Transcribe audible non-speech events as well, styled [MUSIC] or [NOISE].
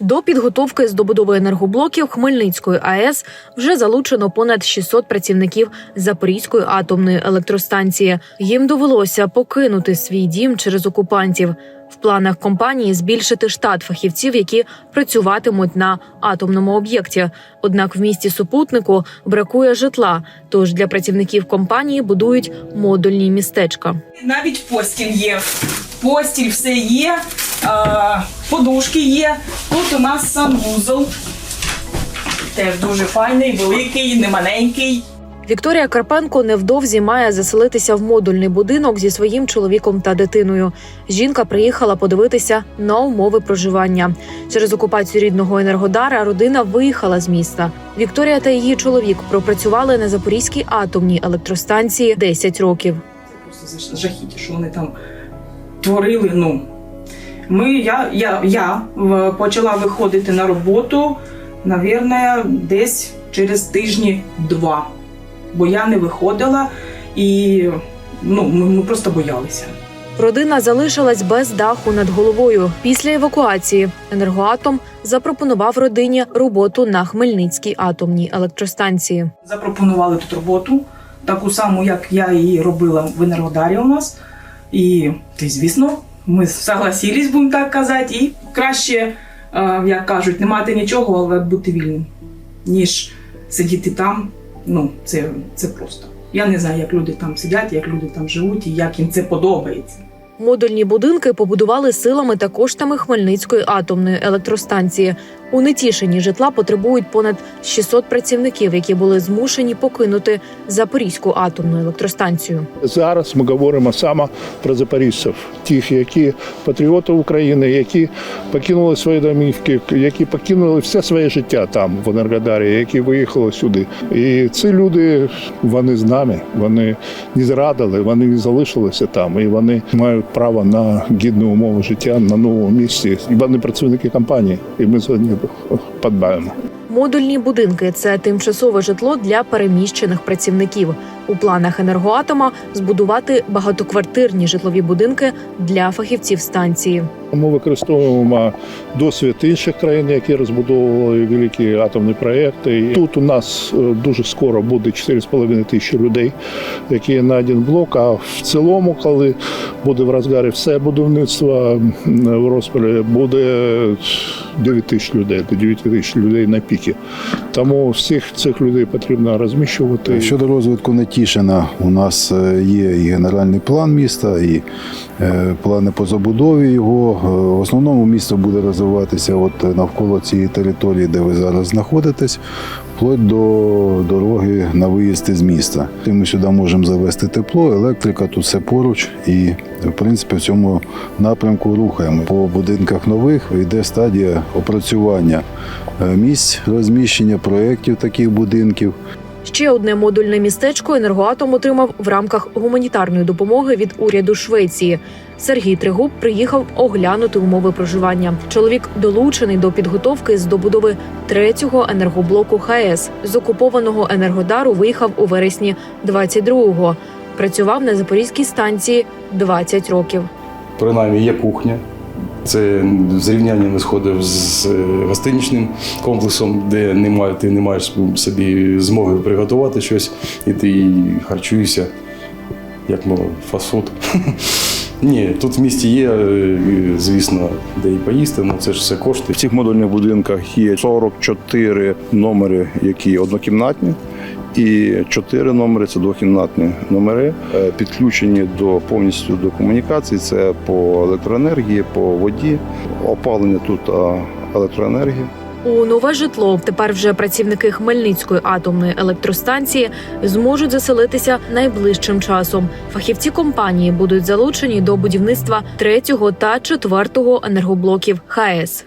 До підготовки з добудови енергоблоків Хмельницької АЕС вже залучено понад 600 працівників Запорізької атомної електростанції. Їм довелося покинути свій дім через окупантів. В планах компанії збільшити штат фахівців, які працюватимуть на атомному об'єкті. Однак в місті супутнику бракує житла. Тож для працівників компанії будують модульні містечка. Навіть постіль є. Постіль все є, подушки є. Тут у нас санвузол. Теж дуже файний, великий, не маленький. Вікторія Карпенко невдовзі має заселитися в модульний будинок зі своїм чоловіком та дитиною. Жінка приїхала подивитися на умови проживання. Через окупацію рідного енергодара родина виїхала з міста. Вікторія та її чоловік пропрацювали на Запорізькій атомній електростанції 10 років. Це Просто жахіття, що вони там творили. Ну, ми, я, я, я почала виходити на роботу, навірно, десь через тижні два. Бо я не виходила і ну, ми, ми просто боялися. Родина залишилась без даху над головою. Після евакуації енергоатом запропонував родині роботу на Хмельницькій атомній електростанції. Запропонували тут роботу, таку саму, як я її робила в Енергодарі у нас. І, ти, звісно, ми согласились, будемо так казати, і краще, е, як кажуть, не мати нічого, але бути вільним, ніж сидіти там. Ну, це, це просто. Я не знаю, як люди там сидять, як люди там живуть і як їм це подобається. Модульні будинки побудували силами та коштами Хмельницької атомної електростанції. У Нетішині житла потребують понад 600 працівників, які були змушені покинути Запорізьку атомну електростанцію. Зараз ми говоримо саме про запоріжців, тих, які патріоти України, які покинули свої домівки, які покинули все своє життя там в Енергодарі, які виїхали сюди. І ці люди вони з нами, вони не зрадили, вони не залишилися там, і вони мають право на гідні умови життя на новому місці. Вони працівники компанії, і ми за подбаємо. Модульні будинки це тимчасове житло для переміщених працівників. У планах енергоатома збудувати багатоквартирні житлові будинки для фахівців станції. Ми використовуємо досвід інших країн, які розбудовували великі атомні проекти. Тут у нас е, дуже скоро буде 4,5 тисячі людей, які на один блок. А в цілому, коли буде в розгарі все будівництво в розпалі, буде 9 тисяч людей, до 9 тисяч людей на піки. Тому всіх цих людей потрібно розміщувати. Щодо розвитку Нетішина, у нас е, є і генеральний план міста, і е, плани по забудові його. Е, В основному місто буде розвиватися от навколо цієї території, де ви зараз знаходитесь, вплоть до дороги на виїзд із міста. І ми сюди можемо завести тепло, електрика, тут все поруч. І в принципі в цьому напрямку рухаємо. По будинках нових йде стадія опрацювання місць розміщення проєктів таких будинків. Ще одне модульне містечко енергоатом отримав в рамках гуманітарної допомоги від уряду Швеції. Сергій Тригуб приїхав оглянути умови проживання. Чоловік долучений до підготовки з добудови третього енергоблоку ХАЕС. З окупованого енергодару виїхав у вересні 22-го. Працював на запорізькій станції 20 років. принаймні є кухня. Це зрівняння не сходив з е, гостиничним комплексом, де немає, ти не маєш собі змоги приготувати щось, і ти харчуєшся, як мов, фастфуд. [LAUGHS] Ні, тут в місті є, е, звісно, де і поїсти, але це ж все кошти. В цих модульних будинках є 44 номери, які однокімнатні, і 4 номери це двокімнатні номери, е, підключені до повністю до комунікацій. Це по електроенергії, по воді, опалення тут електроенергії. У нове житло тепер вже працівники Хмельницької атомної електростанції зможуть заселитися найближчим часом. Фахівці компанії будуть залучені до будівництва третього та четвертого енергоблоків ХАЕС.